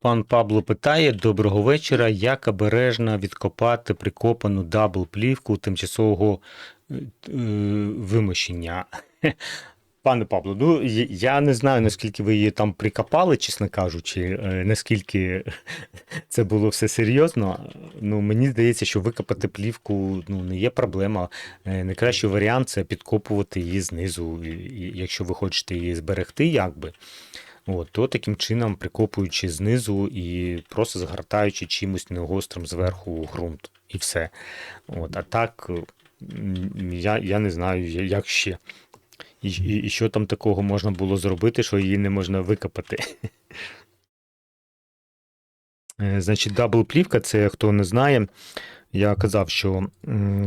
Пан Пабло питає: доброго вечора. Як обережно відкопати прикопану дабл плівку тимчасового е, е, вимощення? Пане Пабло, ну я- не знаю, наскільки ви її там прикопали, чесно кажучи, е, наскільки це було все серйозно. Ну, мені здається, що викопати плівку ну, не є проблема. Е, Найкращий варіант це підкопувати її знизу, якщо ви хочете її зберегти, якби. От, то таким чином, прикопуючи знизу і просто згортаючи чимось негострим зверху ґрунт, і все. От, а так, я, я не знаю, як ще. І, і, і що там такого можна було зробити, що її не можна викопати. Е, Значить, дабл-плівка, це хто не знає. Я казав, що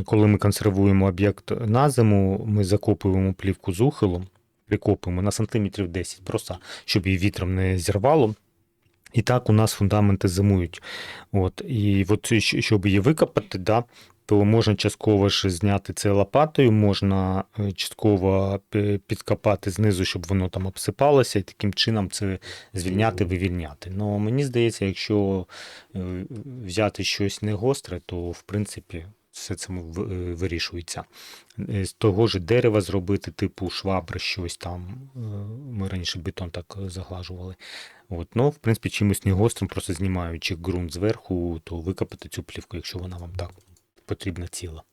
коли ми консервуємо об'єкт на зиму, ми закопуємо плівку з ухилом, прикопуємо на сантиметрів 10, просто щоб її вітром не зірвало. І так у нас фундаменти зимують. От, і от, щоб її викопати, да, то можна частково ж зняти це лопатою, можна е, частково підкопати знизу, щоб воно там обсипалося, і таким чином це звільняти, вивільняти. Ну, мені здається, якщо е, взяти щось не гостре, то в принципі все це е, вирішується. Е, З того ж дерева зробити, типу швабри, щось там. е, Ми раніше бетон так заглажували. От, ну, в принципі, чимось не гострим, просто знімаючи ґрунт зверху, то викопати цю плівку, якщо вона вам так потрібна ціла.